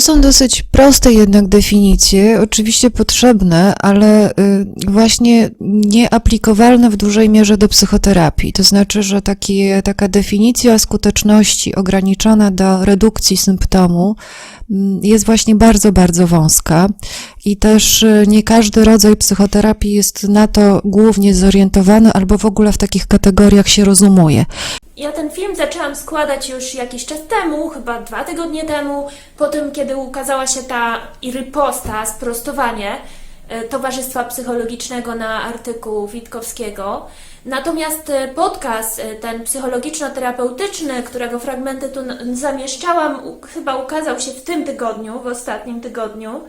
To są dosyć proste jednak definicje, oczywiście potrzebne, ale y, właśnie nieaplikowalne w dużej mierze do psychoterapii. To znaczy, że takie, taka definicja skuteczności ograniczona do redukcji symptomu mm, jest właśnie bardzo, bardzo wąska i też y, nie każdy rodzaj psychoterapii jest na to głównie zorientowany albo w ogóle w takich kategoriach się rozumuje. Ja ten film zaczęłam składać już jakiś czas temu, chyba dwa tygodnie temu, po tym, kiedy ukazała się ta riposta, sprostowanie e, Towarzystwa Psychologicznego na artykuł Witkowskiego. Natomiast e, podcast, e, ten psychologiczno-terapeutyczny, którego fragmenty tu zamieszczałam, chyba ukazał się w tym tygodniu, w ostatnim tygodniu.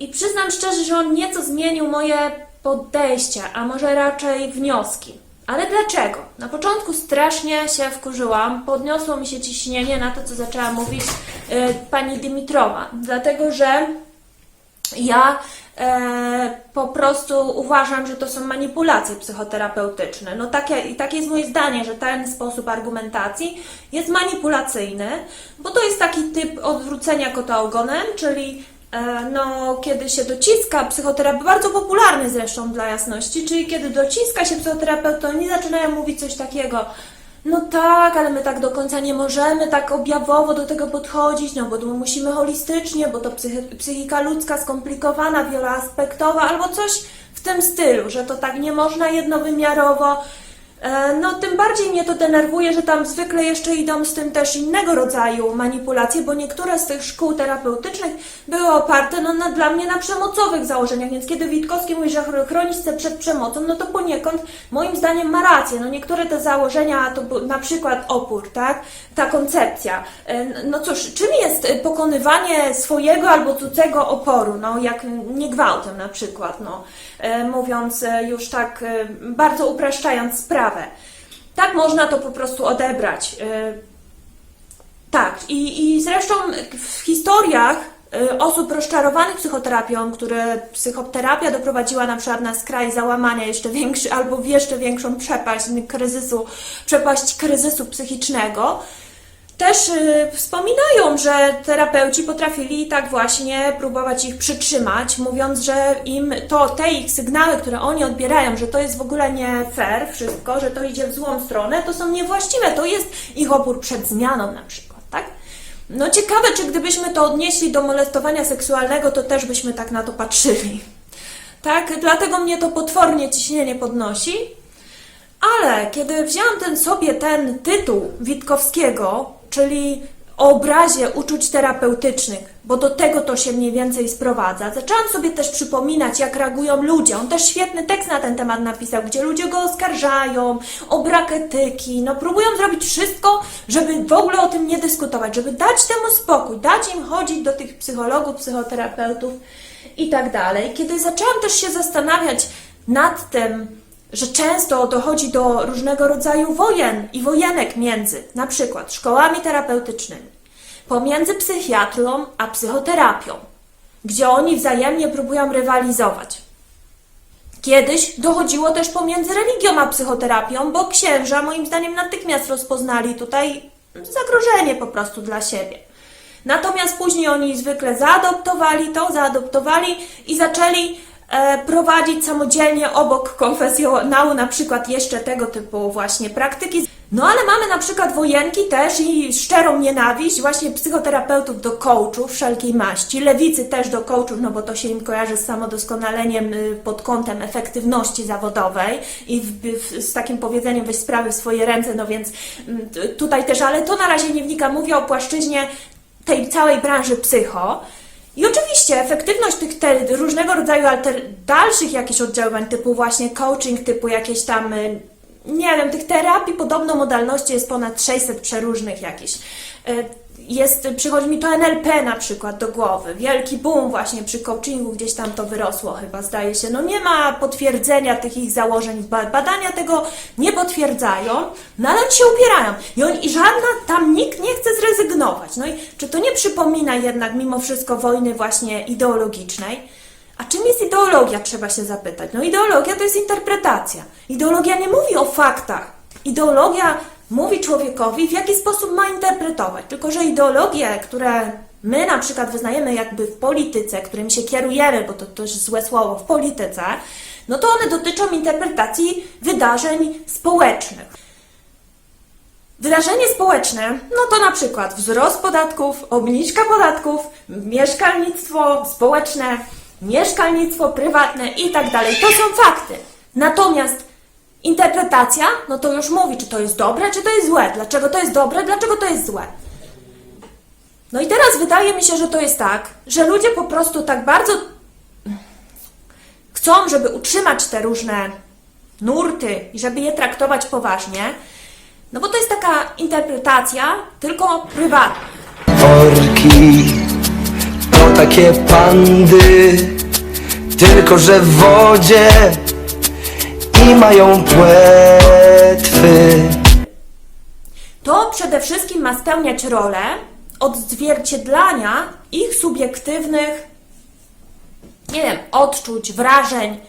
I przyznam szczerze, że on nieco zmienił moje podejścia, a może raczej wnioski. Ale dlaczego? Na początku strasznie się wkurzyłam, podniosło mi się ciśnienie na to, co zaczęła mówić e, pani Dimitrowa, dlatego że ja e, po prostu uważam, że to są manipulacje psychoterapeutyczne. No takie, i takie jest moje zdanie, że ten sposób argumentacji jest manipulacyjny, bo to jest taki typ odwrócenia kota ogonem, czyli no, kiedy się dociska psychoterapeut, bardzo popularny zresztą dla jasności, czyli kiedy dociska się psychoterapeut, to oni zaczynają mówić coś takiego, no tak, ale my tak do końca nie możemy tak objawowo do tego podchodzić, no bo my musimy holistycznie, bo to psychi- psychika ludzka skomplikowana, wieloaspektowa, albo coś w tym stylu, że to tak nie można jednowymiarowo. E, No, tym bardziej mnie to denerwuje, że tam zwykle jeszcze idą z tym też innego rodzaju manipulacje, bo niektóre z tych szkół terapeutycznych były oparte no, na, dla mnie na przemocowych założeniach, więc kiedy Witkowski mówi, że chro- chronić się przed przemocą, no to poniekąd moim zdaniem ma rację. No, niektóre te założenia to na przykład opór, tak? Ta koncepcja. E, No cóż, czym jest pokonywanie swojego albo cudzego oporu, no jak nie gwałtem na przykład, no, e, mówiąc już tak bardzo upraszczając sprawę. Tak można to po prostu odebrać. E, Tak, i, i zresztą w historiach e, osób rozczarowanych psychoterapią, które psychoterapia doprowadziła na przykład na skraj załamania jeszcze większy albo w jeszcze większą przepaść kryzysu, przepaść kryzysu psychicznego, też y, wspominają, że terapeuci potrafili tak właśnie próbować ich przytrzymać, mówiąc, że im to, te ich sygnały, które oni odbierają, że to jest w ogóle nie fair wszystko, że to idzie w złą stronę, to są niewłaściwe, to jest ich opór przed zmianą na przykład, tak? No ciekawe, czy gdybyśmy to odnieśli do molestowania seksualnego, to też byśmy tak na to patrzyli. Tak, dlatego mnie to potwornie ciśnienie podnosi. Ale kiedy wzięłam ten sobie ten tytuł Witkowskiego, czyli o obrazie uczuć terapeutycznych, bo do tego to się mniej więcej sprowadza, zaczęłam sobie też przypominać, jak reagują ludzie. On też świetny tekst na ten temat napisał, gdzie ludzie go oskarżają o brak etyki, no próbują zrobić wszystko, żeby w ogóle o tym nie dyskutować, żeby dać temu spokój, dać im chodzić do tych psychologów, psychoterapeutów i tak dalej. Kiedy zaczęłam też się zastanawiać nad tym, że często dochodzi do różnego rodzaju wojen i wojenek między na przykład szkołami terapeutycznymi, pomiędzy psychiatrą a psychoterapią, gdzie oni wzajemnie próbują rywalizować. Kiedyś dochodziło też pomiędzy religią a psychoterapią, bo księża moim zdaniem natychmiast rozpoznali tutaj zagrożenie po prostu dla siebie. Natomiast później oni zwykle zaadoptowali to, zaadoptowali i zaczęli prowadzić samodzielnie obok konfesjonału na przykład jeszcze tego typu właśnie praktyki. No ale mamy na przykład wojenki też i szczerą nienawiść właśnie psychoterapeutów do coachów wszelkiej maści, lewicy też do coachów, no bo to się im kojarzy z samodoskonaleniem y, pod kątem efektywności zawodowej i w, w, z takim powiedzeniem weź sprawy w swoje ręce, no więc mm, tutaj też, ale to na razie nie wnika, mówię o płaszczyźnie tej całej branży psycho. I oczywiście efektywność tych te, różnego rodzaju alter, dalszych jakichś oddziaływań, typu właśnie coaching, typu jakieś tam, y, nie wiem, tych terapii podobno modalności jest ponad 600 przeróżnych jakichś. Jest, przychodzi mi to NLP na przykład do głowy. Wielki boom właśnie przy coachingu, gdzieś tam to wyrosło chyba, zdaje się. No nie ma potwierdzenia tych ich założeń, ba- badania tego nie potwierdzają, no ale się upierają. I, oni, I żadna, tam nikt nie chce zrezygnować. No i czy to nie przypomina jednak mimo wszystko wojny właśnie ideologicznej? A czym jest ideologia, trzeba się zapytać. No ideologia to jest interpretacja. Ideologia nie mówi o faktach. Ideologia mówi człowiekowi, w jaki sposób ma interpretować. Tylko, że ideologie, które my na przykład wyznajemy jakby w polityce, którym się kierujemy, bo to też złe słowo, w polityce, no to one dotyczą interpretacji wydarzeń społecznych. Wydarzenie społeczne, no to na przykład wzrost podatków, obniżka podatków, mieszkalnictwo społeczne, mieszkalnictwo prywatne i tak dalej. To są fakty. Natomiast interpretacja, no to już mówi, czy to jest dobre, czy to jest złe. Dlaczego to jest dobre, dlaczego to jest złe. No i teraz wydaje mi się, że to jest tak, że ludzie po prostu tak bardzo chcą, żeby utrzymać te różne nurty i żeby je traktować poważnie, no bo to jest taka interpretacja tylko prywatna. Orki to takie pandy, tylko że w wodzie i mają płetwy. To przede wszystkim ma spełniać rolę odzwierciedlania ich subiektywnych, nie wiem, odczuć, wrażeń.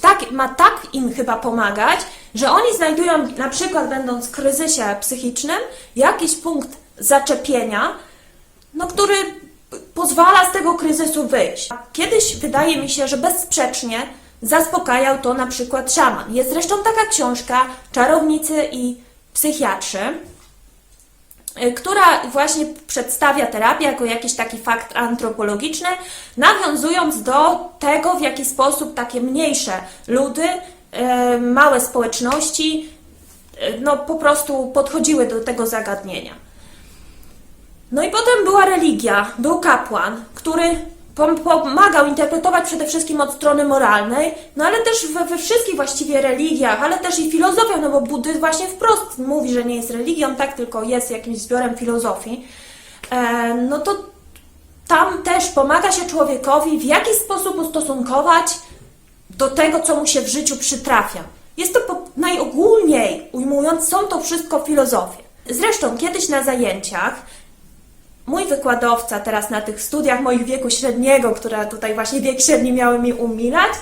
Tak, ma tak im chyba pomagać, że oni znajdują, na przykład będąc w kryzysie psychicznym, jakiś punkt zaczepienia, no, który pozwala z tego kryzysu wyjść. Kiedyś wydaje mi się, że bezsprzecznie zaspokajał to na przykład szaman. Jest zresztą taka książka Czarownicy i psychiatrzy, y, która właśnie przedstawia terapię jako jakiś taki fakt antropologiczny, nawiązując do tego, w jaki sposób takie mniejsze ludy, y, małe społeczności, y, no po prostu podchodziły do tego zagadnienia. No i potem była religia, był kapłan, który pomagał interpretować przede wszystkim od strony moralnej, no ale też we, we wszystkich właściwie religiach, ale też i filozofią, no bo buddyzm właśnie wprost mówi, że nie jest religią, tak, tylko jest jakimś zbiorem filozofii. E, no to tam też pomaga się człowiekowi w jakiś sposób ustosunkować do tego, co mu się w życiu przytrafia. Jest to po, najogólniej ujmując, są to wszystko filozofie. Zresztą kiedyś na zajęciach mój wykładowca teraz na tych studiach moich wieku średniego, które tutaj właśnie wiek średni miały mi umilać,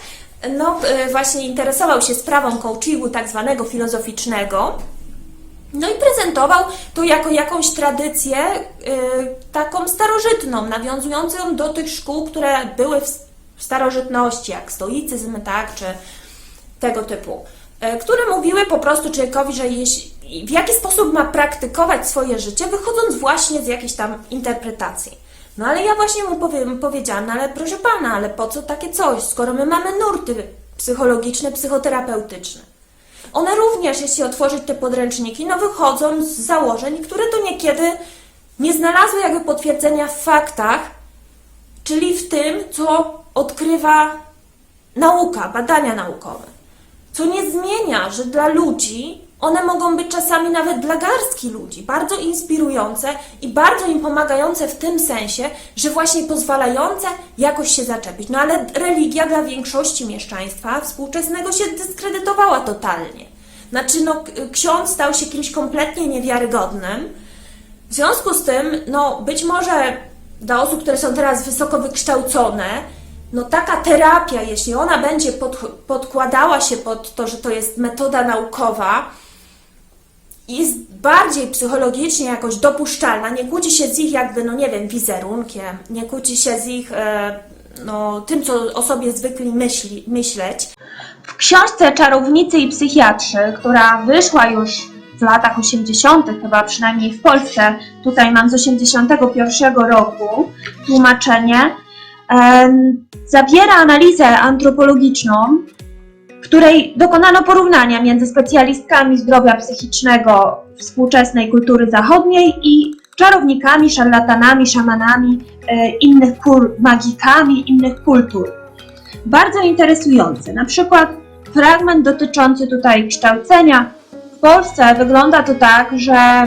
no y, właśnie interesował się sprawą coachingu tak zwanego filozoficznego. No i prezentował to jako jakąś tradycję y, taką starożytną, nawiązującą do tych szkół, które były w, starożytności, jak stoicyzm, tak, czy tego typu, które mówiły po prostu człowiekowi, że jeśli, w jaki sposób ma praktykować swoje życie, wychodząc właśnie z jakiejś tam interpretacji. No ale ja właśnie mu powiem, powiedziałam, no ale proszę pana, ale po co takie coś, skoro my mamy nurty psychologiczne, psychoterapeutyczne. One również, jeśli otworzyć te podręczniki, no wychodzą z założeń, które to niekiedy nie znalazły jakby potwierdzenia w faktach, czyli w tym, co odkrywa nauka, badania naukowe. Co nie zmienia, że dla ludzi one mogą być czasami nawet dla garstki ludzi bardzo inspirujące i bardzo im pomagające w tym sensie, że właśnie pozwalające jakoś się zaczepić. No ale religia dla większości mieszczaństwa współczesnego się dyskredytowała totalnie. Znaczy, no, ksiądz stał się kimś kompletnie niewiarygodnym. W związku z tym, no, być może dla osób, które są teraz wysoko wykształcone, no taka terapia, jeśli ona będzie pod, podkładała się pod to, że to jest metoda naukowa, jest bardziej psychologicznie jakoś dopuszczalna, nie kłóci się z ich jakby, no nie wiem, wizerunkiem, nie kłóci się z ich, e, no, tym, co o sobie zwykli myśli, myśleć. W książce Czarownicy i psychiatrzy, która wyszła już w latach 80., chyba przynajmniej w Polsce, tutaj mam z 81 roku tłumaczenie, zawiera analizę antropologiczną, w której dokonano porównania między specjalistkami zdrowia psychicznego współczesnej kultury zachodniej i czarownikami, szarlatanami, szamanami, e, innych kur, magikami innych kultur bardzo interesujący. Na przykład fragment dotyczący tutaj kształcenia. W Polsce wygląda to tak, że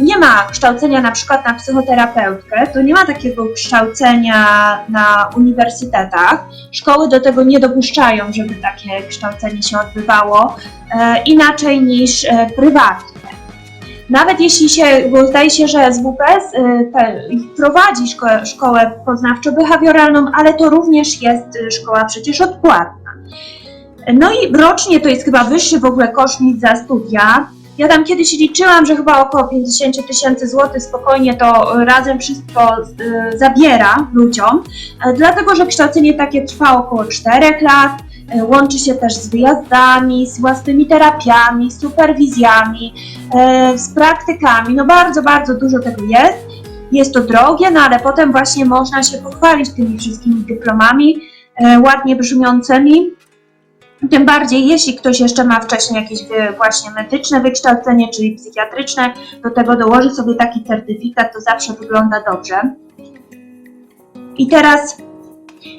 nie ma kształcenia na przykład na psychoterapeutkę, to nie ma takiego kształcenia na uniwersytetach. Szkoły do tego nie dopuszczają, żeby takie kształcenie się odbywało e, inaczej niż e, prywatnie. Nawet jeśli się, bo zdaje się, że SWPS y, te, prowadzi szkołę, szkołę poznawczo-behawioralną, ale to również jest y, szkoła przecież odpłatna. No i rocznie to jest chyba wyższy w ogóle koszt niż za studia. Ja tam kiedyś liczyłam, że chyba około 50 tysięcy złotych spokojnie to e, razem wszystko e, zabiera ludziom, e, dlatego że kształcenie takie trwa około 4 lat, łączy się też z wyjazdami, z własnymi terapiami, z superwizjami, z praktykami, no bardzo, bardzo dużo tego jest. Jest to drogie, no ale potem właśnie można się pochwalić tymi wszystkimi dyplomami ładnie brzmiącymi. Tym bardziej, jeśli ktoś jeszcze ma wcześniej jakieś wy- właśnie medyczne wykształcenie, czyli psychiatryczne, do tego dołoży sobie taki certyfikat, to zawsze wygląda dobrze. I teraz,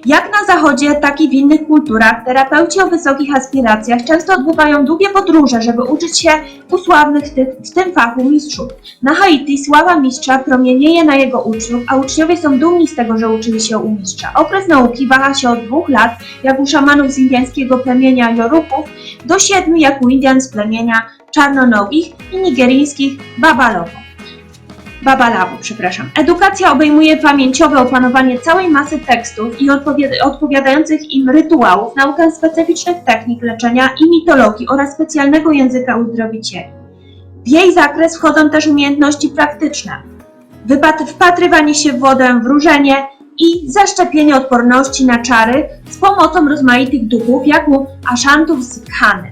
jak na zachodzie, tak i w innych kulturach, terapeuci o wysokich aspiracjach często odbywają długie podróże, żeby uczyć się u sławnych w, ty- w tym fachu mistrzów. Na Haiti sława mistrza promienieje na jego uczniów, a uczniowie są dumni z tego, że uczyli się u mistrza. Okres nauki waha się od dwóch lat, jak u szamanów z indyjskiego plemienia Jorupów, do siedmiu, jak u Indian z plemienia czarnonogich i nigeryjskich Babalowo. Babalawo, przepraszam. Edukacja obejmuje pamięciowe opanowanie całej masy tekstów i odpowiada- odpowiadających im rytuałów, naukę specyficznych technik leczenia i mitologii oraz specjalnego języka uzdrowicieli. W jej zakres wchodzą też umiejętności praktyczne, wpatrywanie się w wodę, wróżenie i zaszczepienie odporności na czary z pomocą rozmaitych duchów, jak u aszantów z Khany.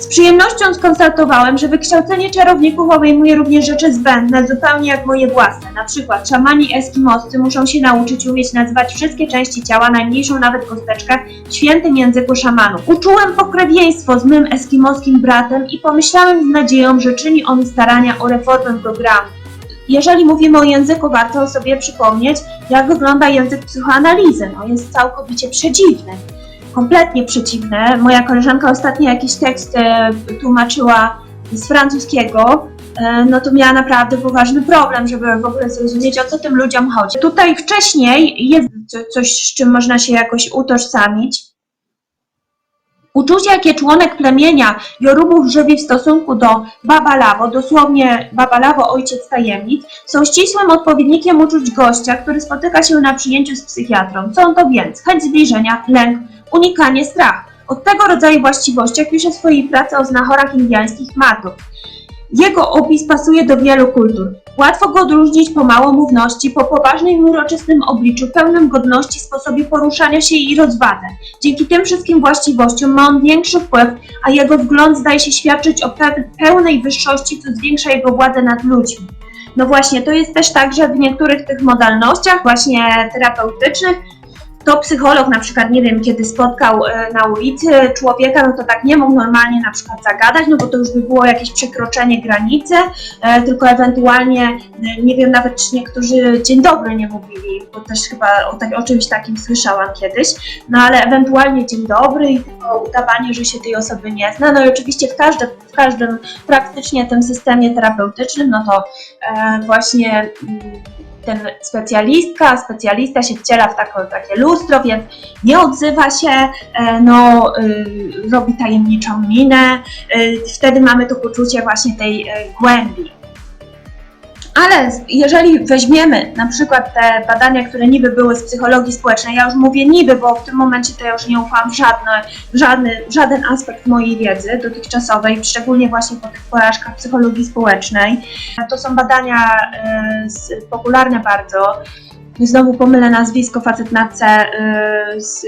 Z przyjemnością skonstatowałem, że wykształcenie czarowników obejmuje również rzeczy zbędne, zupełnie jak moje własne. Na przykład szamani eskimoscy muszą się nauczyć umieć nazywać wszystkie części ciała, najmniejszą nawet kosteczkę, w świętym języku szamanów. Uczułem pokrewieństwo z mym eskimoskim bratem i pomyślałem z nadzieją, że czyni on starania o reformę programu. Jeżeli mówimy o języku, warto sobie przypomnieć, jak wygląda język psychoanalizy. No, jest całkowicie przedziwny. Kompletnie przeciwny. Moja koleżanka ostatnio jakiś tekst e, tłumaczyła z francuskiego, e, no to miała naprawdę poważny problem, żeby w ogóle zrozumieć, o co tym ludziom chodzi. Tutaj wcześniej jest co- coś, z czym można się jakoś utożsamić. Uczucie, jakie członek plemienia Jorubów żywi w stosunku do Babalawo, dosłownie Babalawo, ojciec tajemnic, są ścisłym odpowiednikiem uczuć gościa, który spotyka się na przyjęciu z psychiatrą. Są to więc chęć zbliżenia, lęk, unikanie, strach. Od tego rodzaju właściwościach pisze swojej pracy o znachorach indyjskich matów. Jego opis pasuje do wielu kultur. Łatwo go odróżnić po małomówności, po poważnym i uroczystym obliczu, pełnym godności, sposobie poruszania się i rozwadze. Dzięki tym wszystkim właściwościom ma on większy wpływ, a jego wgląd zdaje się świadczyć o pe- pełnej wyższości, co zwiększa jego władzę nad ludźmi. No właśnie, to jest też tak, że w niektórych tych modalnościach, właśnie terapeutycznych, to psycholog na przykład, nie wiem, kiedy spotkał e, na ulicy człowieka, no to tak nie mógł normalnie na przykład zagadać, no bo to już by było jakieś przekroczenie granicy, e, tylko ewentualnie, e, nie wiem, nawet czy niektórzy dzień dobry nie mówili, bo też chyba o, tak, o czymś takim słyszałam kiedyś, no ale ewentualnie dzień dobry i tylko udawanie, że się tej osoby nie zna, no i oczywiście w każdym, w każdym praktycznie tym systemie terapeutycznym, no to e, właśnie mm, ten specjalistka, specjalista się wciela w tako, takie lustro, więc nie odzywa się, e, no, y, robi tajemniczą minę, y, wtedy mamy to poczucie właśnie tej e, głębi. Ale jeżeli weźmiemy na przykład te badania, które niby były z psychologii społecznej, ja już mówię niby, bo w tym momencie to ja już nie ufam w żadny, w żadny, w żaden aspekt mojej wiedzy dotychczasowej, szczególnie właśnie po tych porażkach psychologii społecznej. To są badania z, popularne bardzo. Znowu pomylę nazwisko, facet na C, e, z,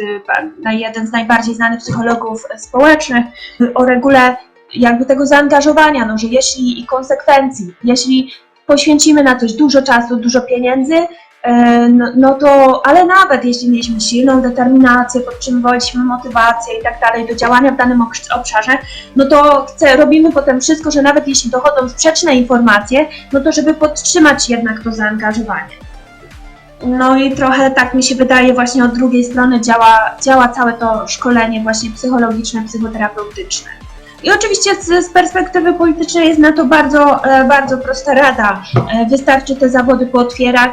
jeden z najbardziej znanych psychologów społecznych, o regule jakby tego zaangażowania, no, że jeśli i konsekwencji, jeśli poświęcimy na coś dużo czasu, dużo pieniędzy, e, no, no to, ale nawet jeśli mieliśmy silną determinację, podtrzymywaliśmy motywację i tak dalej do działania w danym obsz- obszarze, no to chcę, robimy potem wszystko, że nawet jeśli dochodzą sprzeczne informacje, no to żeby podtrzymać jednak to zaangażowanie. No i trochę tak mi się wydaje właśnie od drugiej strony działa, działa całe to szkolenie właśnie psychologiczne, psychoterapeutyczne. I oczywiście z, z perspektywy politycznej jest na to bardzo, e, bardzo prosta rada. E, Wystarczy te zawody pootwierać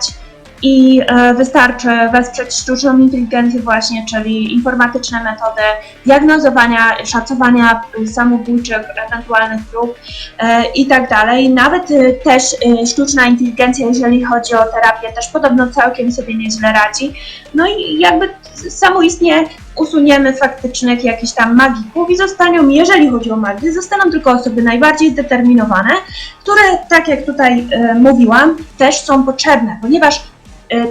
i e, wystarczy wesprzeć sztuczną inteligencję właśnie, czyli informatyczne metody diagnozowania, szacowania samobójczych ewentualnych prób e, i tak dalej. Nawet y, też sztuczna inteligencja, jeżeli chodzi o terapię, też podobno całkiem sobie nieźle radzi. No i jakby samoistnie usuniemy faktycznych jakichś tam magików i zostaną, jeżeli chodzi o magię, zostaną tylko osoby najbardziej zdeterminowane, które, tak jak tutaj e, mówiłam, też są potrzebne, ponieważ e,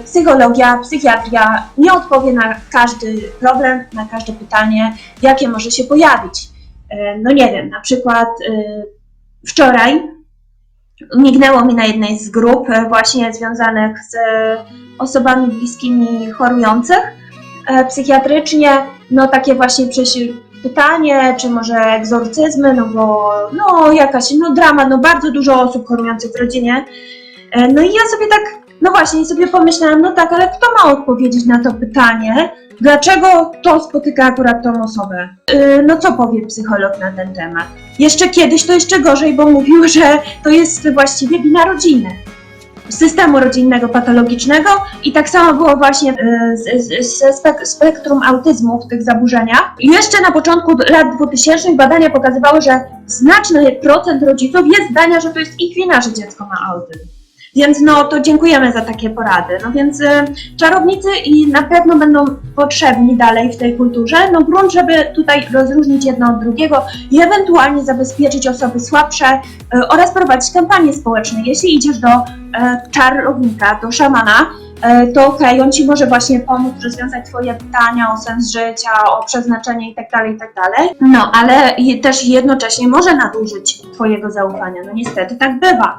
psychologia, psychiatria nie odpowie na każdy problem, na każde pytanie, jakie może się pojawić. E, no nie wiem, na przykład e, wczoraj mignęło mi na jednej z grup e, właśnie związanych z e, osobami bliskimi chorujących e, psychiatrycznie, no takie właśnie pytanie, czy może egzorcyzmy, no bo no jakaś, no drama, no bardzo dużo osób chorujących w rodzinie. E, No i ja sobie tak, no właśnie, sobie pomyślałam, no tak, ale kto ma odpowiedzieć na to pytanie? Dlaczego to spotyka akurat tą osobę? Yy, No co powie psycholog na ten temat? Jeszcze kiedyś to jeszcze gorzej, bo mówił, że to jest właściwie wina rodziny. Systemu rodzinnego patologicznego i tak samo było właśnie z- ze spek- spektrum autyzmu w tych zaburzeniach. I Jeszcze na początku lat 2000 badania pokazywały, że znaczny procent rodziców jest zdania, że to jest ich wina, że dziecko ma autyzm. Więc no to dziękujemy za takie porady. No więc y, czarownicy i na pewno będą potrzebni dalej w tej kulturze. No grunt, żeby tutaj rozróżnić jedno od drugiego i ewentualnie zabezpieczyć osoby słabsze y, oraz prowadzić kampanie społeczne. Jeśli idziesz do e, czarownika, do szamana, e, to okej, on ci może właśnie pomóc rozwiązać twoje pytania o sens życia, o przeznaczenie itd., itd. No, ale też jednocześnie może nadużyć twojego zaufania. No niestety tak bywa.